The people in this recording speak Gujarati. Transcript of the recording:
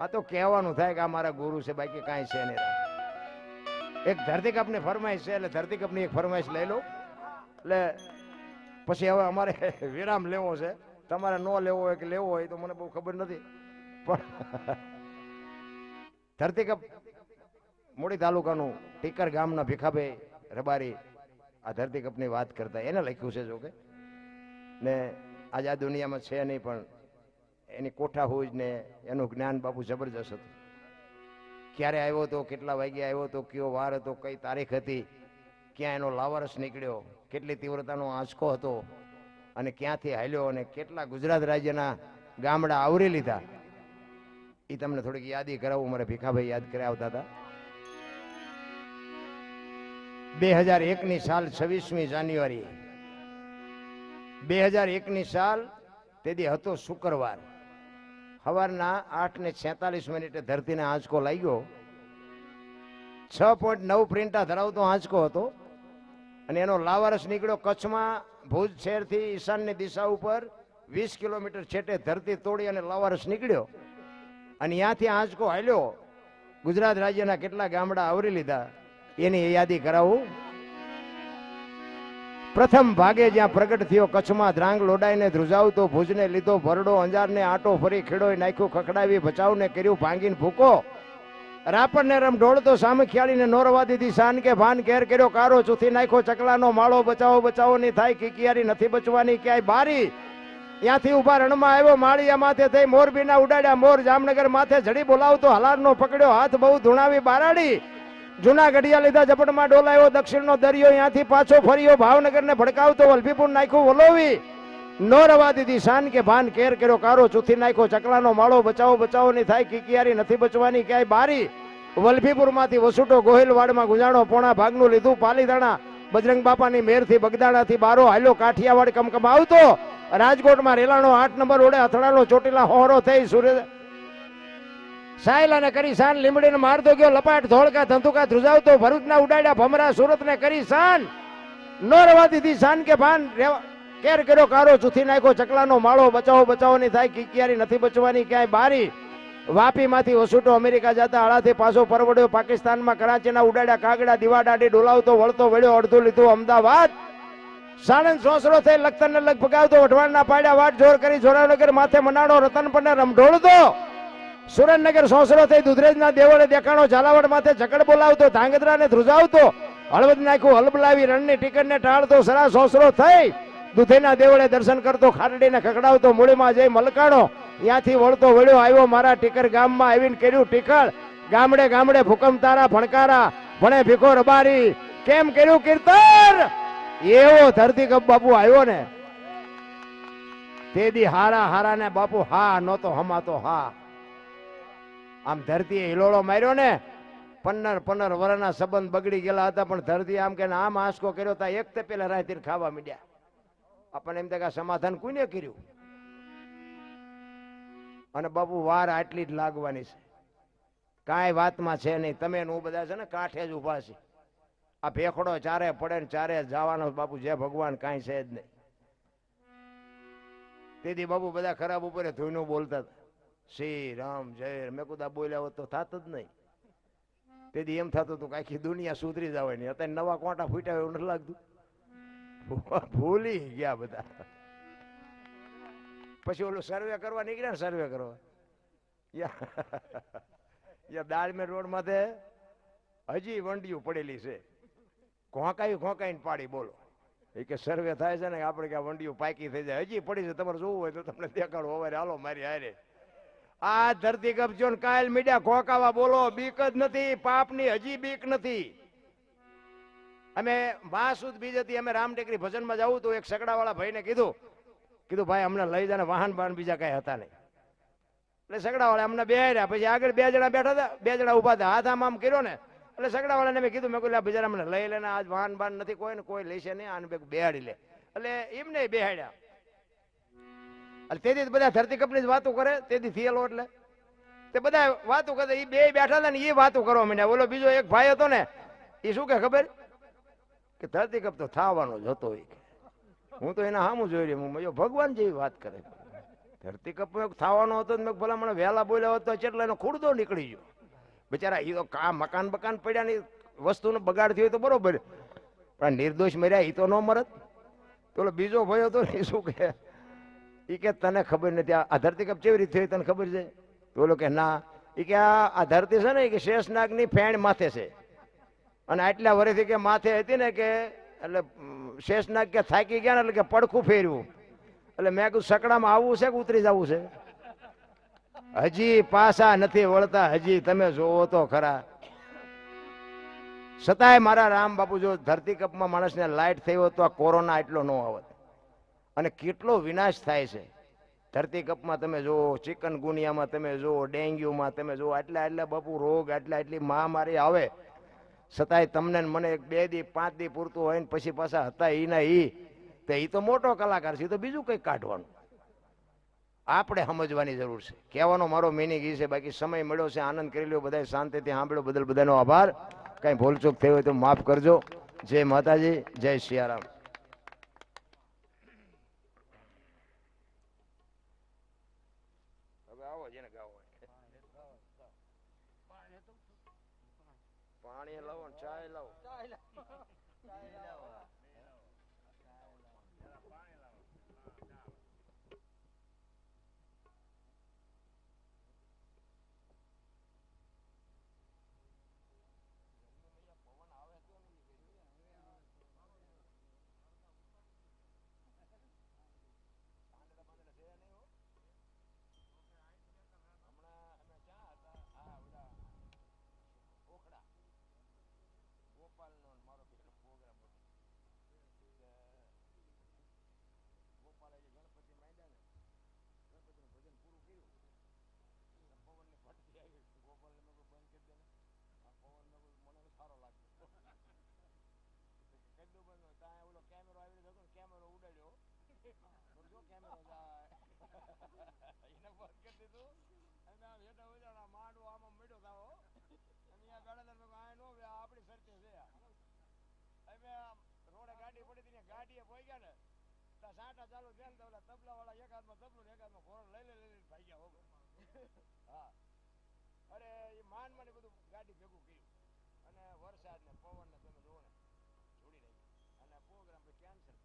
આ તો કહેવાનું થાય કે આ મારા ગુરુ છે, બાકી કાંઈ છે નહીં એક ધરતીકપની ફરમાઈશ છે, એટલે ધરતીકપની એક ફરમાઈશ લઈ લો. એટલે પછી હવે અમારે વિરામ લેવો છે. તમારે ન લેવો હોય કે લેવો હોય તો મને બહુ ખબર નથી. પણ ધરતીકપ મૂડી તાલુકાનું ટીકર ગામના ભીખાભાઈ રબારી આ ધરતીકપની વાત કરતા એને લખ્યું છે જોકે. ને આજે આ દુનિયામાં છે નહીં, પણ એની કોઠા હોય ને એનું જ્ઞાન બાપુ જબરજસ્ત હતું. ક્યારે આવ્યો હતો કેટલા વાગે આવ્યો હતો કયો વાર હતો, કઈ તારીખ હતી, ક્યાં એનો લાવારસ નીકળ્યો, કેટલી તીવ્રતાનો આંચકો હતો, અને ક્યાંથી હાલ્યો અને કેટલા ગુજરાત રાજ્યના ગામડા આવરી લીધા એ તમને થોડીક યાદી કરાવું, મારે ભીખાભાઈ યાદ કરાવતા હતા. બે હજાર એકની સાલ છવ્વીસમી જાન્યુઆરી. બે હજાર એકની સાલ, તેથી હતો શુક્રવાર. સવારના આઠ ને છેતાલીસ મિનિટે ધરતીને આંચકો લાગ્યો. છ પોઈન્ટ નવ પ્રિન્ટા ધરાવતો આંચકો હતો અને એનો લાવારસ નીકળ્યો કચ્છમાં ભુજ શહેરથી ઈશાનની દિશા ઉપર વીસ કિલોમીટર છેટે ધરતી તોડી અને લાવારસ નીકળ્યો. અને ત્યાંથી આંચકો હાલ્યો. ગુજરાત રાજ્યના કેટલા ગામડા આવરી લીધા, એની યાદી કરાવું. પ્રથમ ભાગે જ્યાં પ્રગટ થયો કચ્છમાં ધ્રાંગ લોડાઈને ધ્રુજાવતો, ભુજને લીધો ભરડો, અંજારને આટો ફરી ખેડોય નાખ્યું, ખખડાવી બચાવને કર્યું, ભાંગીને ભૂકો. રાપણને રમ ઢોળતો સામખિયાળીને નોરવા દીધી શાન કે ભાન કેર કર્યો, કારો ચૂથી નાખ્યો, ચકલાનો માળો બચાવો બચાવો નહીં થાય, કિકિયારી નથી બચવાની, ક્યાંય બારી. ત્યાંથી ઊભા રણમાં આવ્યો, માળિયા માથે થઈ, મોરબીના ઉડાડ્યા, મોર જામનગર માથે જડી બોલાવતો, હલારનો પકડ્યો, હાથ બહુ ધૂણાવી, બારાડી. જૂના ગઢિયા લીધા ઝપટમાં ડોલાયો દક્ષિણનો દરિયો ત્યાંથી પાછો ફર્યો, ભાવનગરને ભડકાવતો વલભીપુર નાખ્યું વલોવી. નો રવા દીધી શાન કે ભાન, કેર કર્યો કારો, ચૂથી નાખ્યો ચકલાનો માળો, બચાવો બચાવો નહીં થાય, કિકિયારી નથી બચવાની ક્યાંય બારી. વલભીપુરમાંથી વસુટો ગોહિલવાડમાં ગુંજાણો, પોણા ભાગનું લીધું પાલીતાણા બજરંગ બાપાની મેરથી બગદાણાથી બારો હાલ્યો કાઠિયાવાડ કમકમ આવતો રાજકોટમાં રેલાનો આઠ નંબર ઓડે અથડાનો ચોટીલા હોરો થઈ સુરેશ સાયલાને કરી શાન લીમડીને મારતો ગયો, લપાટ, ધોળકા, ધંધુકા, ધ્રુજાવતો, ભરૂચના ઉડાડ્યા ભમરા સુરતને કરી શાન નો રવા દીધી શાન કે ભાન રેવા કેર કર્યો, કારો ચૂથી નાખ્યો, ચકલાનો માળો બચાવો બચાવો નહીં થાય, કિકિયારી નથી બચવાની, ક્યાંય બારી. વાપીમાંથી વસુટો અમેરિકા જતા આળાથી પાછો પરવડ્યો, પાકિસ્તાનમાં કરાચીના ઉડાડ્યા કાગડા દિવાડાડી ડોલાવતો, વળતો, વળ્યો, અડધું લીધું, અમદાવાદ. સાણંદ સોસરો થઈ લખતર ને લગ ભગાવતો વઢવાણના પાડ્યા, વાટ જોર કરી, જોરાનગર માથે મનાડો રતન પંડે રમઢોળતો. સુરેન્દ્રનગર સોસરોથી દુધરેજના દેવળે દેખાણો ઝાલાવાડ માથે જકડ બોલાવતો ધાંગધ્રાને ધ્રુજાવતો. હળવદ નાખ્યું હલબલાવી રણની ટિકટને ટાળતો, સરા સોસરો થઈ. દુધેના દેવળે દર્શન કરતો ખારડીને ખકડાવતો મૂળીમાં જઈ મલકાણો. ત્યાંથી વળતો વળ્યો, આવ્યો મારા ટીકર ગામમાં આવીને કર્યું ટીકળ ગામડે ગામડે તારા, ભણકારા, ભણે ભીખો રબારી. કેમ કર્યું કીર્તન? એવો ધરતી કપ બાપુ આવ્યો ને. તે હારા હારા ને બાપુ હા નહોતો, હમાતો હા. આમ ધરતીએ હિલોળો માર્યો ને, પંદર પન્નર વરના સંબંધ બગડી ગયેલા હતા, પણ ધરતી આમ કે આમ આંસકો કર્યો હતા એક તે પેલા રાતે ખાવા મીડ્યા. આપણને એમ કે સમાધાન કોઈને કર્યું? અને બાપુ, વાર આટલી જ લાગવાની છે. કાંઈ વાતમાં છે નહીં. તમે હું બધા છે ને કાંઠે જ ઊભા છે આ ભેખડો ચારે પડે ને ચારે જવાનો બાપુ. જે ભગવાન કાંઈ છે જ નહીં. તેથી બાપુ બધા ખરાબ ઉપર ધોઈનું બોલતા હતા. શ્રી રામ, જય, મેં કુદા બોલ્યા હોત તો થાત જ નહીં. તેથી એમ થતું હતું કે આખી દુનિયા સુધરી જવાય નહીં અત્યારે નવા કોટા ફૂટ્યા એવું નથી લાગતું. ભૂલી ગયા બધા. પછી ઓલું સર્વે કરવા નીકળ્યા ને સર્વે કરવા. યા દાળમેર રોડ માથે હજી વંડિયું પડેલી છે. ખોંકાઈ ખોંકાઈને પાડી, બોલો. એ કે સર્વે થાય છે ને આપણે કે વંડિયું પાકી થઈ જાય. હજી પડી છે. તમારે જોવું હોય તો તમને દેખાડો. હવે હાલો મારી હારે. આ ધરતી કપજો ને કાયલ મીડિયા ખોકાવા બોલો, બીક જ નથી, પાપની હજી બીક નથી. અમે વાસુદ બીજ હતી અમે રામટેકરી ભજનમાં જવું તો એક સગડાવાળા ભાઈને કીધું કીધું, ભાઈ, અમને લઈ જાય વાહન બાહન બીજા કઈ હતા નહીં. એટલે સગડાવાળા અમને બે રહ્યા પછી આગળ બે જણા બેઠા હતા, બે જણા ઊભા હતા, હાથ આમ આમ કર્યો ને, એટલે સગડાવાળાને મેં કીધું, મેં કહ્યું બિચારા મને લઈ લેને આજ વાહન બાન નથી, કોઈ ને કોઈ લેશે નહીં, આને બે બેહાડી લે. એટલે એમને બેહાડ્યા. એટલે તેથી બધા ધરતી કપની જ વાતો કરે, તેથી થયેલો એટલે. તે બધા વાતો કરે એ બે બેઠા હતા ને એ વાતો કરવા માંડ્યા. ઓલો બીજો એક ભાઈ હતો ને એ શું કે ખબર? કે ધરતી કપ તો થવાનો જ હતો. હું તો એના સામું જોઈ રહ્યો, હું ભગવાન જેવી વાત કરે. ધરતીકપ થવાનો હતો મેં ભલા મને વહેલા બોલ્યા હતો એટલે એનો ખૂડદો નીકળી ગયો. બિચારા એ તો કા મકાન બકાન પડ્યા ની વસ્તુનો બગાડ થયો તો બરોબર. પણ નિર્દોષ મર્યા એ તો ન મરત. ઓલો બીજો ભાઈ હતો ને શું કે એ કે તને ખબર નથી, આ ધરતી કપ કેવી રીતે થઈ તને ખબર છે? ઓલો કે, ના. એ કે, આ ધરતી છે ને કે શેષનાગની ફેણ માથે છે. અને આટલા વર્ષથી કે માથે હતી ને કે, એટલે શેષનાગ કે થાકી ગયા ને, એટલે કે પડખું ફેર્યું એટલે મેં કહ્યું સકડામાં આવવું છે કે ઉતરી જવું છે? હજી પાછા નથી વળતા, હજી તમે જોવો તો ખરા. છતાંય મારા રામ બાપુ જો ધરતીકપમાં માણસને લાઈટ થઈ હોત તો આ કોરોના એટલો ન આવત. અને કેટલો વિનાશ થાય છે. ધરતીકપમાં તમે જુઓ, ચિકન ગુનિયામાં તમે જુઓ, ડેન્ગ્યુમાં તમે જુઓ, આટલા આટલા બાપુ રોગ, આટલા આટલી મહામારી આવે. છતાંય તમને મને એક બે દી, પાંચ દી પૂરતું હોય ને પછી પાછા હતા એના ઈ. તો એ તો મોટો કલાકાર છે તો બીજું કંઈક કાઢવાનું. આપણે સમજવાની જરૂર છે. કહેવાનો મારો મિનિંગ એ છે, બાકી સમય મળ્યો છે, આનંદ કરી લ્યો બધાએ શાંતિથી સાંભળ્યો, બદલ બધાનો આભાર. કાંઈ ભૂલચૂક થઈ હોય તો માફ કરજો. જય માતાજી, જય સિયારામ હવે આવો જેને ગાવો હોય. પાણી લાવો ને ચાય લાવો ગોપાલનો ને મારો બેનો પ્રોગ્રામ હતો કે ગોપાલે જે ગણપતિ માંડ્યા ને ગણપતિનું ભજન પૂરું કર્યું ને પવનની ફટકી આવી ગોપાલને મેં કીધું બંધ કરી દે ને આ પવન મેં કીધું મને તો સારો લાગતો તો કે કરી દઉં બંધ ત્યાં ઓલો કેમેરો આવી રહ્યો હતો ને કેમેરો ઉડાડ્યો મેં જો કેમેરો જાય એને બંધ કરી દીધું માંડવો આમાં મળ્યો થાવો અને આ છે અમે આમ રોડે ગાડી પડી હતી ગાડીએ પોઈ ગયા ને, તા ચાલુ થયા ને તબલા વાળા એક તબલું એક હાથમાં ઘોડો લઈ લઈ લઈ ભાઈ ગયા હોગો હા. અરે એ માન મને બધું ગાડી ભેગું કર્યું. અને વરસાદ ને પવન ને તમે જોવો ને નાખ્યું. અને પ્રોગ્રામ કેન્સલ